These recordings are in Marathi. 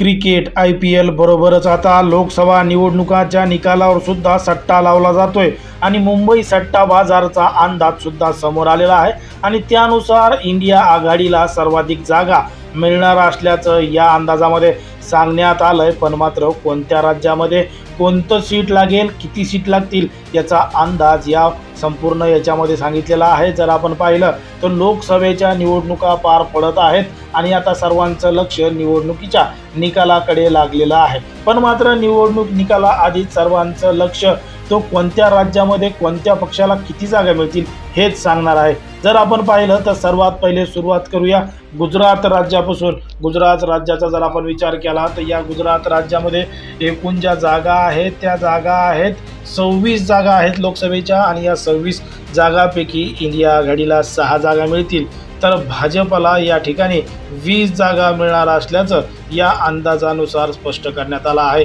क्रिकेट आय पी एल बरोबरच. आता लोकसभा निवडणुकाच्या निकालावर सुद्धा सट्टा लावला जातोय आणि मुंबई सट्टा बाजारचा अंदाज सुद्धा समोर आलेला आहे. आणि त्यानुसार इंडिया आघाडीला सर्वाधिक जागा मिळणार असल्याचं या अंदाजामध्ये सांगण्यात आलंय. पण मात्र कोणत्या राज्यामध्ये कोणतं सीट लागेल किती सीट लागतील याचा अंदाज या संपूर्ण याच्यामध्ये सांगितलेला आहे. जर आपण पाहिलं तर लोकसभेच्या निवडणुका पार पडत आहेत आणि आता सर्वांचं लक्ष निवडणुकीच्या निकालाकडे लागलेलं आहे. पण मात्र निवडणूक निकालाआधीच सर्वांचं लक्ष तो कोणत्या राज्यामध्ये कोणत्या पक्षाला किती जागा मिळतील हेच सांगणार आहे. जर आपण पाहिलं तर सर्वात पहिले सुरुवात करूया गुजरात राज्यापासून. गुजरात राज्याचा जर आपण विचार केला तर या गुजरात राज्यामध्ये एकूण ज्या जागा आहेत त्या जागा आहेत सव्वीस जागा आहेत लोकसभेच्या आणि या सव्वीस जागापैकी इंडिया आघाडीला सहा जागा मिळतील. तर भाजपला या ठिकाणी वीस जागा मिळणार असल्याचं या अंदाजानुसार स्पष्ट करण्यात आलं आहे.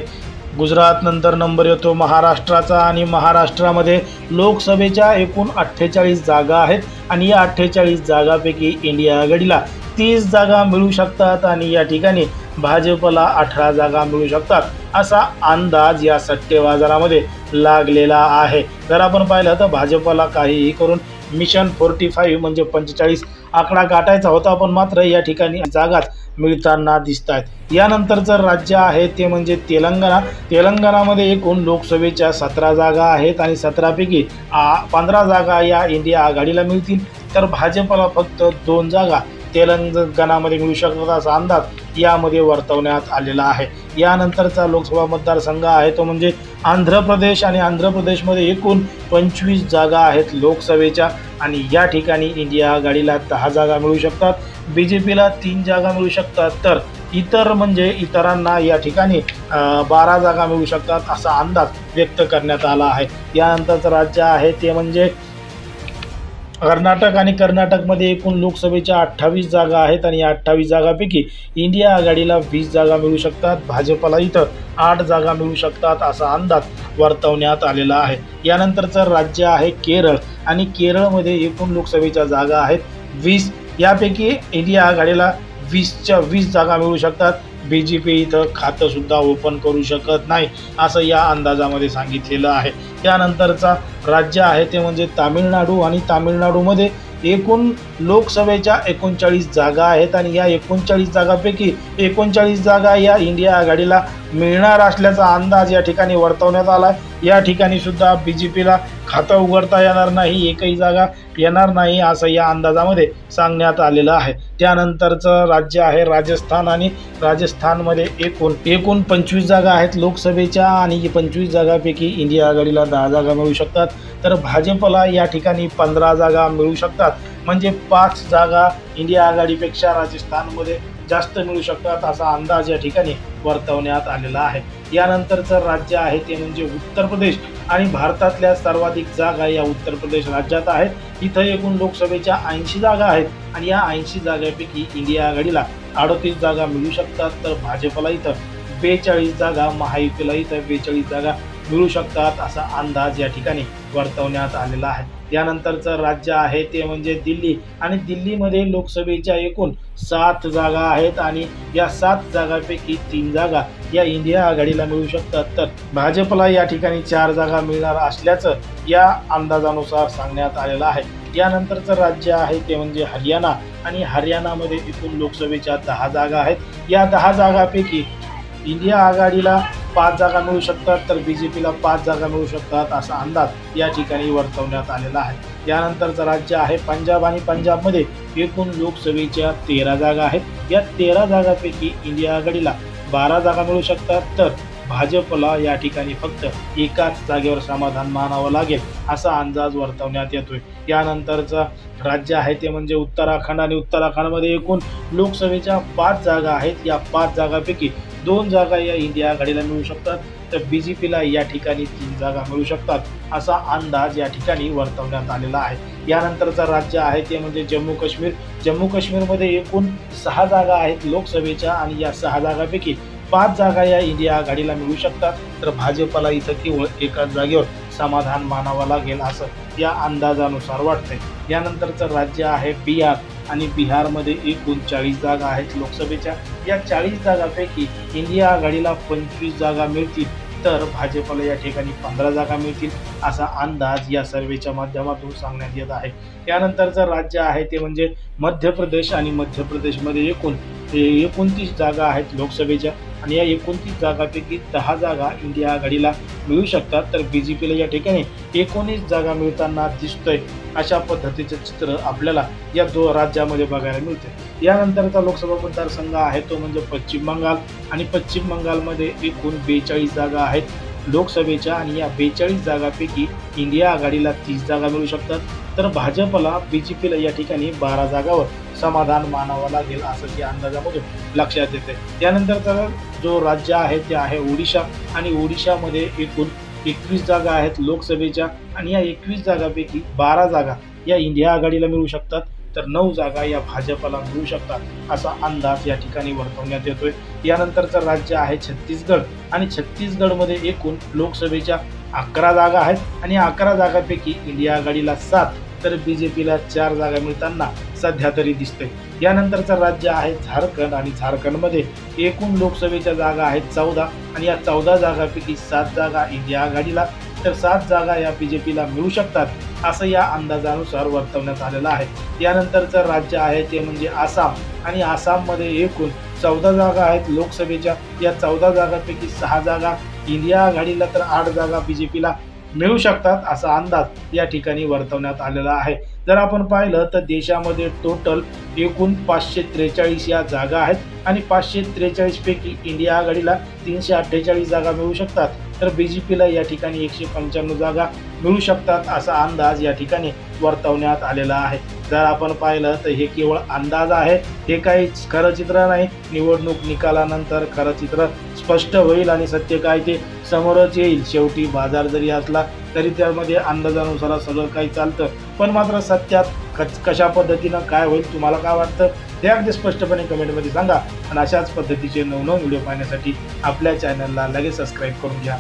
गुजरात नंतर नंबर येतो महाराष्ट्राचा आणि महाराष्ट्रामध्ये लोकसभेच्या एकूण अठ्ठेचाळीस जागा आहेत आणि या अठ्ठेचाळीस जागापैकी इंडिया आघाडीला तीस जागा मिळू शकतात आणि या ठिकाणी भाजपला अठरा जागा मिळू शकतात असा अंदाज या सट्टे बाजारामध्ये लागलेला आहे. जर आपण पाहिलं तर भाजपला काहीही करून मिशन फोर्टी फाईव्ह म्हणजे पंचेचाळीस आकडा गाठायचा होता पण मात्र या ठिकाणी जागाच मिळताना दिसत आहेत यानंतरचं राज्य आहे ते म्हणजे तेलंगणा. तेलंगणामध्ये एकूण लोकसभेच्या सतरा जागा आहेत आणि सतरापैकी पंधरा जागा या इंडिया आघाडीला मिळतील. तर भाजपला फक्त दोन जागा तेलंगणामध्ये मिळू शकतात असा अंदाज यामध्ये वर्तवण्यात आलेला आहे. यानंतरचा लोकसभा मतदारसंघ आहे तो म्हणजे आंध्र प्रदेश आणि आंध्र प्रदेशमध्ये एकूण पंचवीस जागा आहेत लोकसभेच्या आणि या ठिकाणी इंडिया आघाडीला दहा जागा मिळू शकतात बी जे पीला तीन जागा मिळू शकतात. तर इतर म्हणजे इतरांना या ठिकाणी बारा जागा मिळू शकतात असा अंदाज व्यक्त करण्यात आला आहे. यानंतरचं राज्य आहे ते म्हणजे कर्नाटक आणि कर्नाटकमध्ये एकूण लोकसभेच्या अठ्ठावीस जागा आहेत आणि या अठ्ठावीस जागापैकी इंडिया आघाडीला वीस जागा मिळू शकतात भाजपला इथं आठ जागा मिळू शकतात असा अंदाज वर्तवण्यात आलेला आहे. यानंतरचं राज्य आहे केरळ आणि केरळमध्ये एकूण लोकसभेच्या जागा आहेत वीस. यापैकी इंडिया आघाडीला वीसच्या वीस जागा मिळू शकतात. बी जे पी इथं खातंसुद्धा ओपन करू शकत नाही असं या अंदाजामध्ये सांगितलेलं आहे. त्यानंतरचा राज्य आहे ते म्हणजे तामिळनाडू आणि तामिळनाडूमध्ये एकूण लोकसभेच्या एकोणचाळीस जागा आहेत आणि या एकोणचाळीस जागापैकी एकोणचाळीस जागा या इंडिया आघाडीला मिळणार असल्याचा अंदाज या ठिकाणी वर्तवण्यात आला आहे या ठिकाणी सुद्धा बी जे पीला खातं उघडता येणार नाही एकही जागा येणार नाही असं या अंदाजामध्ये सांगण्यात आलेलं आहे. त्यानंतरचं राज्य आहे राजस्थान आणि राजस्थानमध्ये एकूण एकूण पंचवीस जागा आहेत लोकसभेच्या आणि पंचवीस जागापैकी इंडिया आघाडीला दहा जागा मिळू शकतात. तर भाजपला या ठिकाणी पंधरा जागा मिळू शकतात. म्हणजे पाच जागा इंडिया आघाडीपेक्षा राजस्थानमध्ये जास्त मिळू शकतात असा अंदाज या ठिकाणी वर्तवण्यात आलेला आहे. यानंतरचं राज्य आहे ते म्हणजे उत्तर प्रदेश आणि भारतातल्या सर्वाधिक जागा या उत्तर प्रदेश राज्यात आहेत. इथं एकूण लोकसभेच्या ऐंशी जागा आहेत आणि या ऐंशी जागापैकी इंडिया आघाडीला अडतीस जागा मिळू शकतात तर भाजपला इथं बेचाळीस जागा महायुतीला इथं बेचाळीस जागा मिळू शकतात असा अंदाज या ठिकाणी वर्तवण्यात आलेला आहे. यानंतरचं राज्य आहे ते म्हणजे दिल्ली. आणि दिल्लीमध्ये लोकसभेच्या एकूण सात जागा आहेत आणि या सात जागापैकी तीन जागा या इंडिया आघाडीला मिळू शकतात. तर भाजपला या ठिकाणी चार जागा मिळणार असल्याचं या अंदाजानुसार सांगण्यात आलेलं आहे. यानंतरचं राज्य आहे ते म्हणजे हरियाणा. आणि हरियाणामध्ये एकूण लोकसभेच्या दहा जागा आहेत. या दहा जागापैकी इंडिया आघाडीला पाच जागा मिळू शकतात तर बी जे पीला पाच जागा मिळू शकतात असा अंदाज या ठिकाणी वर्तवण्यात आलेला आहे. यानंतरचं राज्य आहे पंजाब आणि पंजाबमध्ये एकूण लोकसभेच्या तेरा जागा आहेत. या तेरा जागापैकी इंडिया आघाडीला बारा जागा मिळू शकतात तर भाजपला या ठिकाणी फक्त एकाच जागेवर समाधान मानावं लागेल असा अंदाज वर्तवण्यात येतोय. यानंतरचं राज्य आहे ते म्हणजे उत्तराखंड आणि उत्तराखंडमध्ये एकूण लोकसभेच्या पाच जागा आहेत. या पाच जागापैकी दोन जागा या इंडिया आघाडीला मिळू शकतात. तर बी जे पीला या ठिकाणी तीन जागा मिळू शकतात असा अंदाज या ठिकाणी वर्तवण्यात आलेला आहे. यानंतरचं राज्य आहे ते म्हणजे जम्मू काश्मीर. जम्मू काश्मीरमध्ये एकूण सहा जागा आहेत लोकसभेच्या आणि या सहा जागापैकी पाच जागा या इंडिया आघाडीला मिळू शकतात. तर भाजपला इथं केवळ एकाच जागेवर समाधान मानावं लागेल असं या अंदाजानुसार वाटतंय. यानंतरचं राज्य आहे बिहार. आणि बिहारमध्ये एकूण चाळीस जागा आहेत लोकसभेच्या. या चाळीस जागापैकी इंडिया आघाडीला पंचवीस जागा मिळतील तर भाजपला या ठिकाणी पंधरा जागा मिळतील असा अंदाज या सर्वेच्या माध्यमातून सांगण्यात येत आहे. त्यानंतरचं राज्य आहे ते म्हणजे मध्य प्रदेश आणि मध्य प्रदेशमध्ये एकूण एकोणतीस जागा आहेत लोकसभेच्या. आणि या एकोणतीस जागापैकी दहा जागा इंडिया आघाडीला मिळू शकतात. तर बी जे पीला या ठिकाणी एकोणीस जागा मिळताना दिसतोय अशा पद्धतीचं चित्र आपल्याला या दो राज्यामध्ये बघायला मिळते यानंतरचा लोकसभा मतदारसंघ आहे तो म्हणजे पश्चिम बंगाल. आणि पश्चिम बंगालमध्ये एकूण बेचाळीस जागा आहेत लोकसभेच्या आणि या बेचाळीस जागापैकी इंडिया आघाडीला तीस जागा मिळू शकतात. तर भाजपला बी जे पीला या ठिकाणी बारा जागावर समाधान मानावं लागेल असं या अंदाजामधून लक्षात येते. त्यानंतरचा जो राज्य आहे ते आहे ओडिशा आणि ओडिशामध्ये एकूण एकवीस जागा आहेत लोकसभेच्या आणि या एकवीस जागापैकी बारा जागा या इंडिया आघाडीला मिळू शकतात. तर नऊ जागा या भाजपला मिळू शकतात असा अंदाज या ठिकाणी वर्तवण्यात येतोय. यानंतरचं राज्य आहे छत्तीसगड आणि छत्तीसगडमध्ये एकूण लोकसभेच्या अकरा जागा आहेत आणि अकरा जागापैकी इंडिया आघाडीला सात तर बी जे पीला चार जागा मिळताना सध्या तरी दिसते यानंतरचं राज्य आहे झारखंड आणि झारखंडमध्ये एकूण लोकसभेच्या जागा आहेत चौदा आणि या चौदा जागापैकी सात जागा इंडिया आघाडीला. तर सात जागा या बी जे पीला मिळू शकतात असं या अंदाजानुसार वर्तवण्यात आलेलं आहे. यानंतरचं राज्य आहे ते म्हणजे आसाम आणि आसाममध्ये एकूण चौदा जागा आहेत लोकसभेच्या. या चौदा जागापैकी सहा जागा इंडिया आघाडीला तर आठ जागा बी जे पीला मिळू शकतात असा अंदाज या ठिकाणी वर्तवण्यात आलेला आहे. जर आपण पाहिलं तर देशामध्ये टोटल एकूण पाचशे त्रेचाळीस या जागा आहेत आणि पाचशे त्रेचाळीस पैकी इंडिया आघाडीला तीनशे अठ्ठेचाळीस जागा मिळू शकतात. तर बी जे पीला या ठिकाणी एकशे पंच्याण्णव जागा मिळू शकतात असा अंदाज या ठिकाणी वर्तवण्यात आलेला आहे. जर आपण पाहिलं तर हे केवळ अंदाज आहे हे काही खरं चित्र नाही. निवडणूक निकालानंतर खरं चित्र स्पष्ट होईल आणि सत्य काय ते समोरच येईल. शेवटी बाजार जरी असला तरी त्यामध्ये अंदाजानुसार सगळं काही चालतं. पण मात्र सत्यात कच कशा पद्धतीनं काय होईल तुम्हाला काय वाटतं? ते अगदी स्पष्टपणे कमेंटमध्ये सांगा. आणि अशाच पद्धतीचे नवनव व्हिडिओ पाहण्यासाठी आपल्या चॅनलला लगेच सबस्क्राईब करून घ्या.